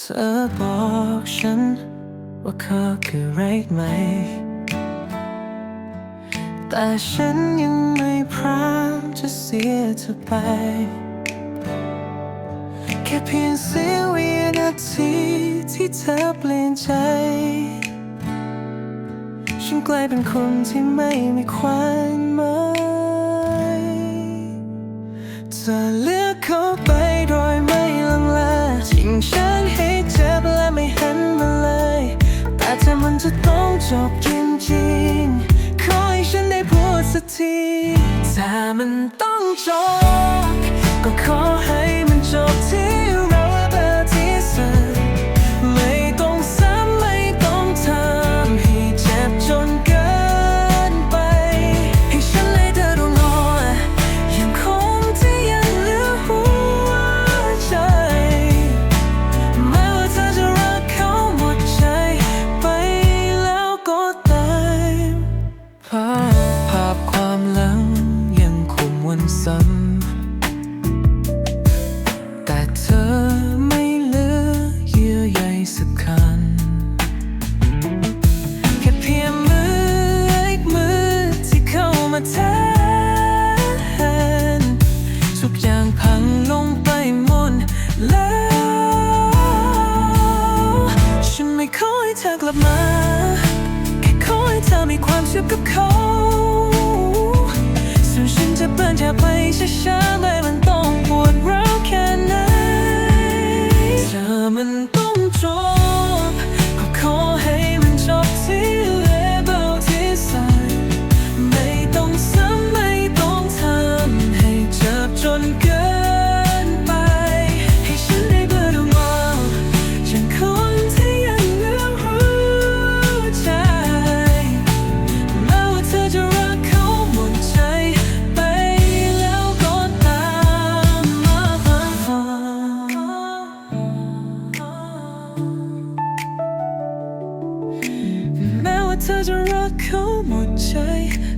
เธอบอกฉัน ว่าเขาคือไรไหม แต่ฉันยังไม่พร้อมจะเสียเธอไป แค่เพียงเสี้ยววินาทีที่เธอเปลี่ยนใจ ฉันกลายเป็นคนที่ไม่มีความหมายเธอเลือกเขาไป จะต้องจบจริงๆขอให้ฉันได้พูดสักที ถ้ามันต้องจบ ก็ขอให้ ซ้ำแต่เธอไม่เหลือเยื่อใยสักคันแค่เพียงมืออีกมือที่เข้ามาแทนทุกอย่างพังลงไปหมดแล้วฉันไม่ขอให้เธอกลับมา แค่ขอให้เธอมีความสุขกับเขา ถ้ เธอจะรักเขาหมดใจไปแล้วก็ต